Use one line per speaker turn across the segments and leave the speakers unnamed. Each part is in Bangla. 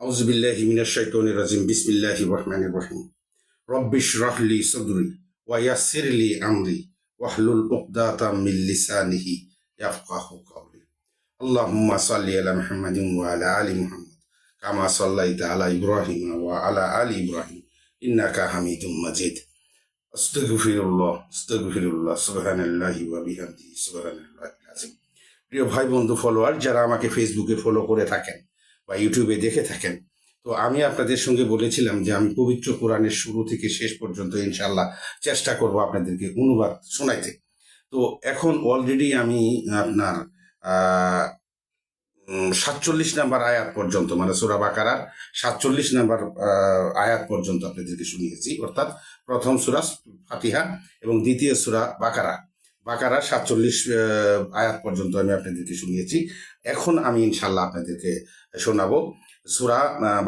আউজবিল্লাহ মিনাশ শাইতানির রাজিম। বিসমিল্লাহির রহমানির রহিম। রব্বিশ রাহলি সদরি ওয়া ইয়াসসিরলি আমরি ওয়াহলুল উকদাতাম মিন লিসানিহি ইয়াফকাহু কওলি। আল্লাহুম্মা সাল্লি আলা মুহাম্মাদিন ওয়া আলা আলি মুহাম্মাদ। কামা সাল্লাইতা আলা ইব্রাহিম ওয়া আলা আলি ইব্রাহিম। ইন্নাকা হামিদুম মাজিদ। আস্তাগফিরুল্লাহ আস্তাগফিরুল্লাহ, সুবহানাল্লাহি ওয়া বিহামদিহি, সুবহানাল্লাহিল আযীম। প্রিয় ভাই, বন্ধু, ফলোয়ার, যারা আমাকে ফেসবুকে ফলো করে থাকেন বা ইউটিউবে দেখে থাকেন। তো আমি আপনাদের সঙ্গে বলেছিলাম যে আমি পবিত্র কোরআনের শুরু থেকে শেষ পর্যন্ত ইনশাল্লাহ চেষ্টা করব আপনাদেরকে অনুবাদ শোনাইতে। তো এখন অলরেডি আমি আপনার সাতচল্লিশ নাম্বার আয়াত পর্যন্ত মানে সোরা বাকারার সাতচল্লিশ নাম্বার আয়াত পর্যন্ত আপনাদেরকে শুনিয়েছি। অর্থাৎ প্রথম সুরা ফাতিহা এবং দ্বিতীয় সুরা বাকারা। বাকারা সাতচল্লিশ আয়াত পর্যন্ত আমি আপনাদেরকে শুনিয়েছি। এখন আমি ইনশাল্লাহ আপনাদেরকে শোনাবো সুরা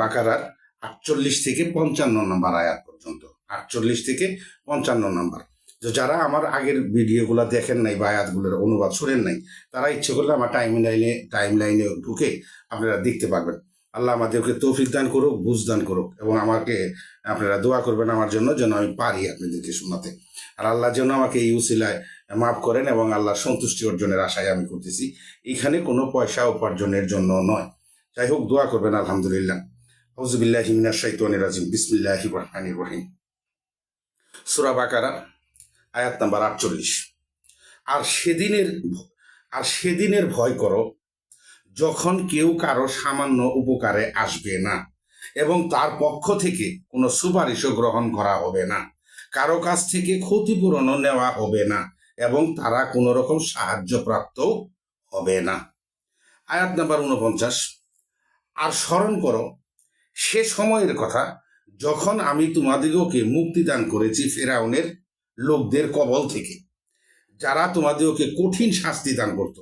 বাকারার আটচল্লিশ থেকে পঞ্চান্ন নম্বর আয়াত পর্যন্ত। আটচল্লিশ থেকে পঞ্চান্ন নম্বর। তো যারা আমার আগের ভিডিওগুলো দেখেন নাই বা আয়াতগুলোর অনুবাদ শুনেন নাই, তারা ইচ্ছে করলে আমার টাইম লাইনে টাইম লাইনে ঢুকে আপনারা দেখতে পারবেন। আল্লাহ আমাদেরকে তৌফিক দান করুক, বুঝ দান করুক এবং আমাকে আপনারা দোয়া করবেন আমার জন্য যেন আমি পারি আপনাদেরকে শোনাতে। আর আল্লাহ যেন আমাকে এই উসিলায় মাফ করেন এবং আল্লাহর সন্তুষ্টি অর্জনের আশায় আমি করতেছি। এখানে কোনো পয়সা উপার্জনের জন্য নয়। যাই হোক, দোয়া করবেন, আলহামদুলিল্লাহ। হজবিল্লাহ মিনাশ শাইতানির রাজিম। বিসমিল্লাহির রহমানির রহিম। সূরা বাকারা, আয়াত নাম্বার আটচল্লিশ। আর সেদিনের আর সেদিনের ভয় করো যখন কেউ কারও সামান্য উপকারে আসবে না এবং তার পক্ষ থেকে কোনো সুপারিশও গ্রহণ করা হবে না। কারও কাছ থেকে ক্ষতিপূরণও নেওয়া হবে না এবং তারা কোনো রকম সাহায্য প্রাপ্ত হবে না। আয়াত নাম্বার উনপঞ্চাশ আর স্মরণ করো, সে সময়ের কথা যখন আমি তোমাদিগকে মুক্তি দান করেছি ফেরাউনের লোকদের কবল থেকে, যারা তোমাদিগকে কঠিন শাস্তি দান করত,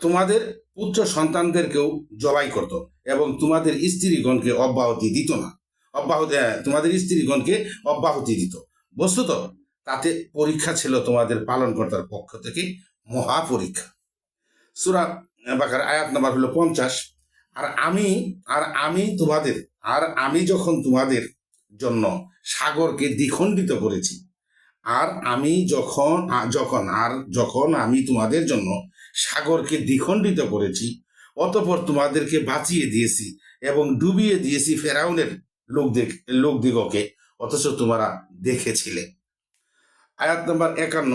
তোমাদের পুত্র সন্তানদেরকেও জবাই করত এবং তোমাদের স্ত্রীগণকে অব্যাহতি দিত না। অব্যাহতি তোমাদের স্ত্রীগণকে অব্যাহতি দিত। বস্তুত তাতে পরীক্ষা ছিল তোমাদের পালনকর্তার পক্ষ থেকে মহা পরীক্ষা সুরা বাকার আয়াত নাম্বার হলো পঞ্চাশ। আর আমি আর আমি তোমাদের, আর আমি যখন তোমাদের জন্য সাগরকে দ্বিখণ্ডিত করেছি, আর আমি যখন যখন, আর যখন আমি তোমাদের জন্য সাগরকে দ্বিখণ্ডিত করেছি, অতপর তোমাদেরকে বাঁচিয়ে দিয়েছি এবং ডুবিয়ে দিয়েছি ফেরাউনের লোকদের লোকদিগকে অথচ তোমরা দেখেছিলে। আয়াত নাম্বার একান্ন,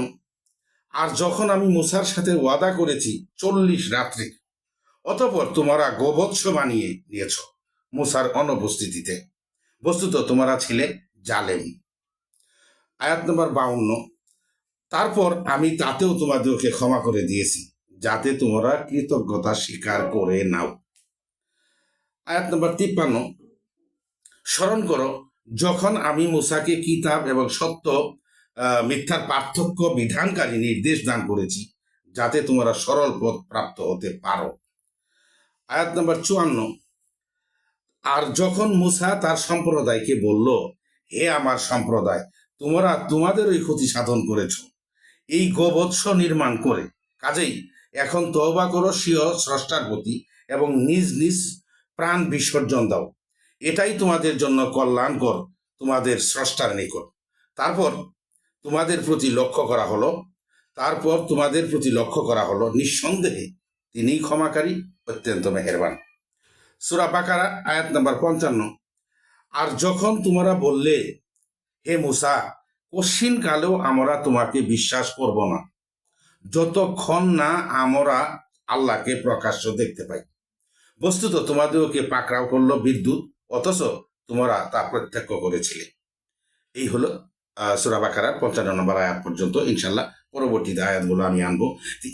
আর যখন আমি মুসার সাথে ওয়াদা করেছি চল্লিশ রাত্রি, অতপর তোমরা গোবৎস বানিয়ে নিয়েছ মুসার অনুপস্থিতিতে। বস্তুত তোমরা ছিলে জালেম। আয়াত নম্বর বাউন্ন, তারপর আমি তাতেও তোমাদেরকে ক্ষমা করে দিয়েছি, যাতে তোমরা কৃতজ্ঞতা স্বীকার করে নাও। আয়াত নম্বর তিপ্পান্ন স্মরণ করো, যখন আমি মুসাকে কিতাব এবং সত্য মিথ্যার পার্থক্য, বিধানকারী নির্দেশ দান করেছি, যাতে তোমরা সরল পথ প্রাপ্ত হতে পারো। আয়াত নম্বর চুয়ান্ন, আর যখন মুসা তার সম্প্রদায়কে বলল, হে আমার সম্প্রদায়, তোমরা তোমাদের ওই ক্ষতি সাধন করেছ। এই গোবৎস নির্মাণ করে। কাজেই এখন তওবা করো, স্বীয় স্রষ্টার প্রতি এবং নিজ নিজ প্রাণ বিসর্জন দাও। এটাই তোমাদের জন্য কল্যাণকর, তোমাদের স্রষ্টার নিকট। তারপর তোমাদের প্রতি লক্ষ্য করা হলো, তারপর তোমাদের প্রতি লক্ষ্য করা হলো নিঃসন্দেহে তিনিই ক্ষমাকারী, অত্যন্ত মেহেরবান। সুরা বাকারা, আয়াত নাম্বার পঞ্চান্ন। আর যখন তোমরা বললে, হে মুসা কশিন কালেও আমরা তোমাকে বিশ্বাস করব না, যতক্ষণ না আমরা আল্লাহকে প্রকাশ্য দেখতে পাই। বস্তুত তোমাদেরকে পাকড়াও করল বিদ্যুৎ অথচ তোমরা তা প্রত্যক্ষ করেছিলে। এই হলো সূরা বাকারার পঞ্চান্ন নম্বর আয়াত পর্যন্ত। ইনশাল্লাহ পরবর্তীতে আয়াতগুলো আমি আনব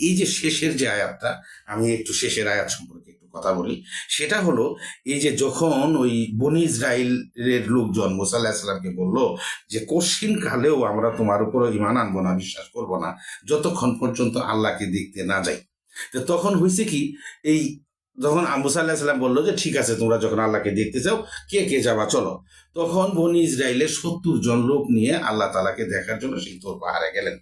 এই যে শেষের যে আয়াতটা, আমি একটু শেষের আয়াত সম্পর্কে একটু কথা বলি। সেটা হলো, এই যে যখন ওই বনি ইসরায়েলের লোকজন মুসাল্লাহ সাল্লামকে বলল যে কশিন কালেও আমরা তোমার উপরে ইমান আনব না, বিশ্বাস করব না, যতক্ষণ পর্যন্ত আল্লাহকে দেখতে না যাই। তো তখন হয়েছে কি, এই যখন মুসাল্লাহ সাল্লাম বলল যে, ঠিক আছে, তোমরা যখন আল্লাহকে দেখতে চাও, কে কে যাবা, চলো। তখন বনি ইসরায়েলের সত্তর জন লোক নিয়ে আল্লাহ তালাকে দেখার জন্য সেই তোর পাহাড়ে গেলেন।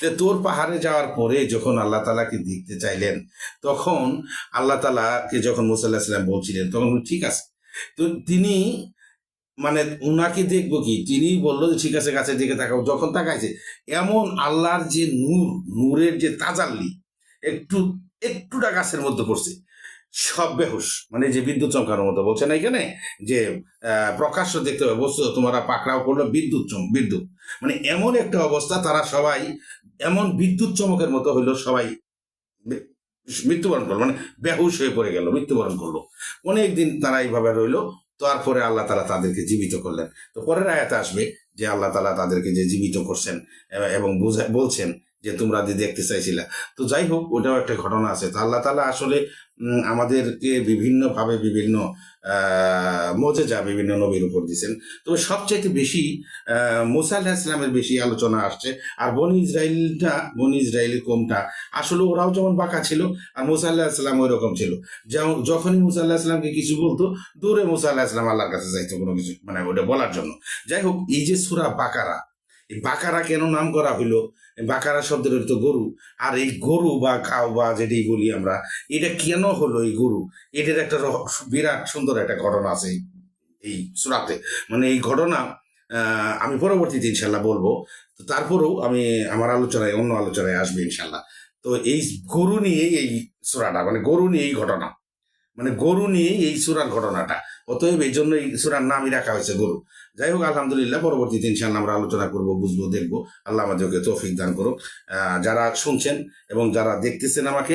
তো তোর পাহাড়ে যাওয়ার পরে যখন আল্লাহ তালাকে দেখতে চাইলেন, তখন আল্লাহ তালাকে যখন মুসাল্লাহ সাল্লাম বলছিলেন, তখন ঠিক আছে। তো তিনি মানে উনাকে দেখব কি, তিনি বলল যে, ঠিক আছে, গাছের দিকে তাকাও। যখন তাকাইছে, এমন আল্লাহর যে নূর, নূরের যে তাজাল্লি, একটু, একটুটা গাছের মধ্যে পড়ছে। সব বেহুশ। মানে যে বিদ্যুৎ চমকানোর মতো বলছে না এখানে? যে প্রকাশ্য দেখতে হবে। বস্তু তোমরা পাকড়াও করল বিদ্যুৎ চম, বিদ্যুৎ। মানে এমন একটা অবস্থা, তারা সবাই এমন বিদ্যুৎ চমকের মতো হইল সবাই মৃত্যুবরণ করল। মানে বেহুশ হয়ে পড়ে গেল, মৃত্যুবরণ করল। অনেক দিন তারা এইভাবে রইল। তারপরে আল্লাহ তালা তাদেরকে জীবিত করলেন। তো পরের আয়াতে আসবে যে, আল্লাহ তালা তাদেরকে যে জীবিত করছেন, এবং বুঝা- বলছেন যে তোমরা যে দেখতে চাইছিলা। তো যাই হোক ওটাও একটা ঘটনা আছে। তো আল্লাহ তালা আসলে আমাদেরকে বিভিন্নভাবে বিভিন্ন মজেজা বিভিন্ন নবীর উপর দিয়েছেন। তবে সবচাইতে বেশি মুসা আল্লাহ ইসলামের বেশি আলোচনা আসছে। আর বনি ইসরায়েলটা বনি ইসরায়েলের কমটা আসলে ওরাও যেমন বাঁকা ছিল, আর মুসা আল্লাহ ইসলাম ওই রকম ছিল। যেমন, যখনই মুসা আল্লাহ ইসলামকে কিছু বলতো, দূরে মুসা আল্লাহ ইসলাম আল্লাহর কাছে যাইতো কোনো কিছু মানে ওটা বলার জন্য। যাই হোক এই যে সুরা বাকারা, এই বাকারা কেন নাম করা হইল? বাকারা শব্দের অর্থ গরু। আর এই গরু বা কাউ বা যেটি বলি আমরা, এটা কেন হলো এই গরু? এটার একটা বিরাট সুন্দর একটা ঘটনা আছে এই- সুরাতে। মানে এই ঘটনা আমি পরবর্তীতে ইনশাল্লাহ বলব। তো তারপরেও আমি, আমার আলোচনায়, অন্য আলোচনায় আসবে ইনশাল্লাহ। তো এই গরু নিয়েই এই সুরাটা মানে গরু নিয়ে এই ঘটনা। মানে গরু নিয়ে এই সুরার ঘটনাটা। অতএব এই জন্য এই সুরার নামই রাখা হয়েছে গরু। যাই হোক, আলহামদুলিল্লাহ, পরবর্তীতে ইনশাল্লাহ আমরা আলোচনা করব, বুঝব, দেখব। আল্লাহ আমাদেরকে তৌফিক দান করুক। যারা শুনছেন এবং যারা দেখতেছেন আমাকে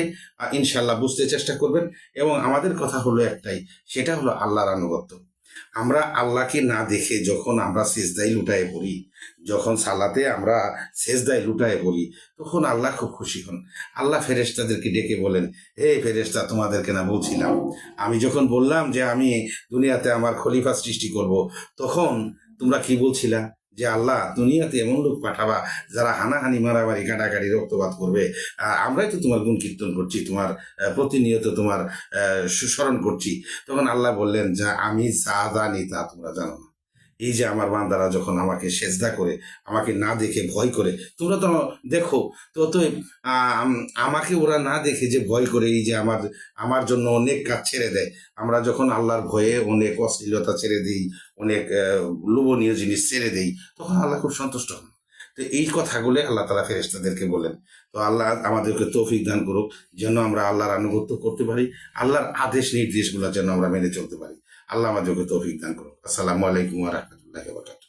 ইনশাল্লাহ বুঝতে চেষ্টা করবেন। এবং আমাদের কথা হলো একটাই, সেটা হলো আল্লাহর আনুগত্য। আমরা আল্লাহকে না দেখে যখন আমরা সেজদাই লুটায় পড়ি, যখন সালাতে আমরা সেজদায় লুটায় পড়ি, তখন আল্লাহ খুব খুশি হন। আল্লাহ ফেরেস্তাদেরকে ডেকে বলেন এ ফেরেস্তা তোমাদেরকে না বলছিলাম। আমি যখন বললাম যে আমি দুনিয়াতে আমার খলিফা সৃষ্টি করব, তখন তোমরা কি বলছিলা? যে আল্লাহ দুনিয়াতে এমন লোক পাঠাবা যারা হানাহানি, মারামারি, কাটাকাটি, রক্তপাত করবে। আর আমরাই তো তোমার গুণ কীর্তন করছি, তোমার প্রতিনিয়ত তোমার সুস্মরণ করছি। তখন আল্লাহ বললেন, যা আমি যা জানি তা তোমরা জানো না। এই যে আমার বান্দারা যখন আমাকে সেজদা করে আমাকে না দেখে ভয় করে তোমরা তো দেখো তো আম, আমাকে ওরা না দেখে যে ভয় করে এই যে আমার আমার জন্য অনেক কাজ ছেড়ে দেয়। আমরা যখন আল্লাহর ভয়ে অনেক অশ্লীলতা ছেড়ে দিই অনেক লোভনীয় জিনিস ছেড়ে দিই তখন আল্লাহ খুব সন্তুষ্ট হন। তো এই কথাগুলো আল্লাহ তালা ফেরেস্তাদেরকে বলেন। তো আল্লাহ আমাদেরকে তৌফিক দান করুক যেন আমরা আল্লাহর আনুগত্য করতে পারি আল্লাহর আদেশ নির্দেশগুলো যেন আমরা মেনে চলতে পারি। আল্লাহ আমাদেরকে তৌফিক দান করুন আসসালামু আলাইকুম ওয়া রাহমাতুল্লাহি ওয়া বারকাতুহ।